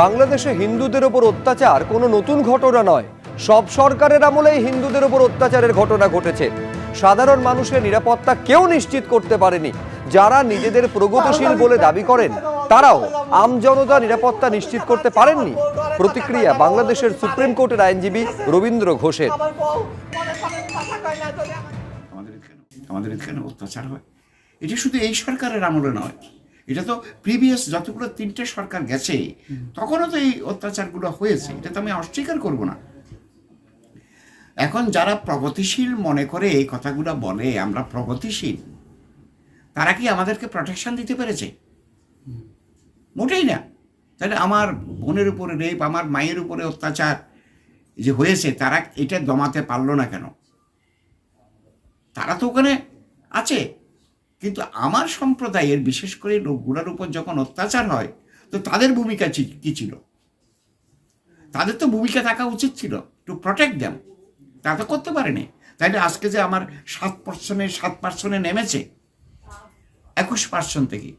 বাংলাদেশে হিন্দুদের ওপর অত্যাচার কোনো নতুন ঘটনা নয়। সব সরকারের আমলেই হিন্দুদের ওপর অত্যাচারের ঘটনা ঘটেছে। সাধারণ মানুষের নিরাপত্তা কেউ নিশ্চিত করতে পারেনি। যারা নিজেদের প্রগতিশীল বলে দাবি করেন, তারাও আমজনতা নিরাপত্তা নিশ্চিত করতে পারেননি। প্রতিক্রিয়া বাংলাদেশের সুপ্রিম কোর্টের আইনজীবী রবীন্দ্র ঘোষের। আমাদের এখানে অত্যাচার হয়। এটা শুধু এই সরকারের আমলে নয়। এটা তো প্রিভিয়াস যতগুলো তিনটে সরকার গেছে তখনও তো এই অত্যাচারগুলো হয়েছে এটা তো আমি অস্বীকার করব না। এখন যারা প্রগতিশীল মনে করে এই কথাগুলো বলে আমরা প্রগতিশীল তারা কি আমাদেরকে প্রোটেকশন দিতে পেরেছে? মোটেই না। তাহলে আমার বোনের উপরে রেপ আমার মায়ের উপরে অত্যাচার যে হয়েছে তারা এটা দমাতে পারল না কেন? তারা তো ওখানে আছে। কিন্তু আমার সম্প্রদায়ের বিশেষ করে লোকগুলোর উপর যখন অত্যাচার হয়, তো তাদের ভূমিকা কি ছিল? তাদের তো ভূমিকা থাকা উচিত ছিল টু প্রোটেক্ট দেম তা তো করতে পারেনি। তাইলে আজকে যে আমার সাত পার্সেন্টে সাত পার্সেন্টে নেমেছে, একুশ পার্সেন্ট থেকে,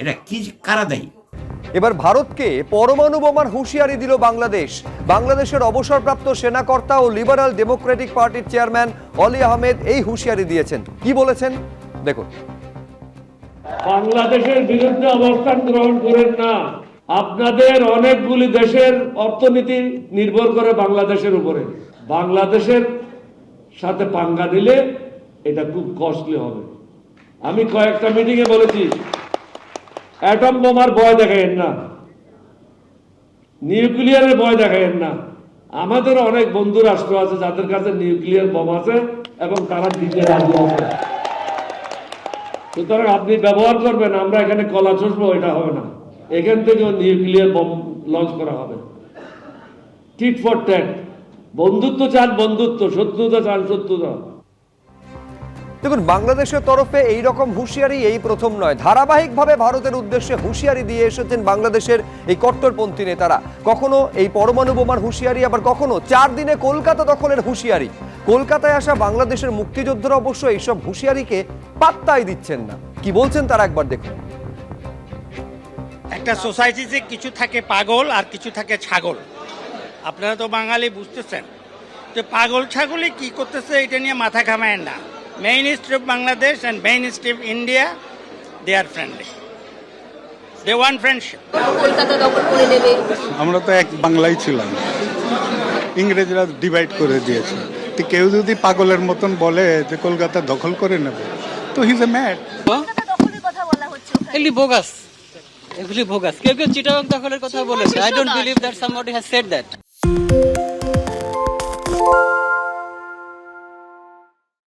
এটা কি কারা দেয়? এবার ভারতকে পরমাণু বোমার হুঁশিয়ারি দিল বাংলাদেশ। বাংলাদেশের অবসরপ্রাপ্ত সেনাকর্তা ও লিবারাল ডেমোক্রেটিক পার্টির চেয়ারম্যান অলি আহমেদ এই হুঁশিয়ারি দিয়েছেন। কি বলেছেন? দেখুন। বাংলাদেশের বিরুদ্ধে অবস্থান গ্রহণ করেন না। আপনাদের অনেকগুলি দেশের অর্থনীতি নির্ভর করে বাংলাদেশের উপরে। বাংলাদেশের সাথে পাঙ্গা দিলে এটা খুব কস্টলি হবে। আমি কয়েকটা মিটিং এ বলেছি অ্যাটম বোমার ভয় দেখাইন না। নিউক্লিয়ারের ভয় দেখাইন না। আমাদের অনেক বন্ধু রাষ্ট্র আছে যাদের কাছে নিউক্লিয়ার বোম আছে এবং তারা দিতে রাজি আছে। সুতরাং আপনি ব্যবহার করবেন, আমরা এখানে কলা চষবো, এটা হবে না। এখান থেকেও নিউক্লিয়ার বম লঞ্চ করা হবে। টিট ফর ট্যাট বন্ধুত্ব চান বন্ধুত্ব, শত্রুতা চান শত্রুতা। দেখুন, বাংলাদেশের তরফে এই রকম হুঁশিয়ারি এই প্রথম নয়। ধারাবাহিকভাবে ভারতের উদ্দেশ্যে হুঁশিয়ারি দিয়ে এসেছেন বাংলাদেশের এই কট্টরপন্থী নেতারা। কখনো এই পরমাণু বোমার হুঁশিয়ারি, আবার কখনো চার দিনে কলকাতা দখলের হুঁশিয়ারি। কলকাতায় আসা বাংলাদেশের মুক্তিযোদ্ধারা অবশ্য এইসব হুঁশিয়ারিকে পাত্তাই দিচ্ছেন না। কি বলছেন তারা একবার দেখুন। একটা সোসাইটিতে কিছু থাকে পাগল আর কিছু থাকে ছাগল। আপনারা তো বাঙালি বুঝতেছেন। যে পাগল ছাগলই কি করতেছে, এটা নিয়ে মাথা ঘামায় না। Bangladesh and main strip India they are friendly they want friendship Kolkata দখল করে নেবে আমরা তো এক বাংলাই ছিলাম। ইংরেজরা ডিভাইড করে দিয়েছে। তো কেউ যদি পাগলের মতন বলে যে কলকাতা দখল করে নেবে তো হিজ এ ম্যাড কলকাতা দখলের কথা বলা হচ্ছে ওখানে। এগুলি বোগাস এগুলি বোগাস কেউ কেউ চিটাগাং দখলের কথা বলেছে। I don't believe that somebody has said that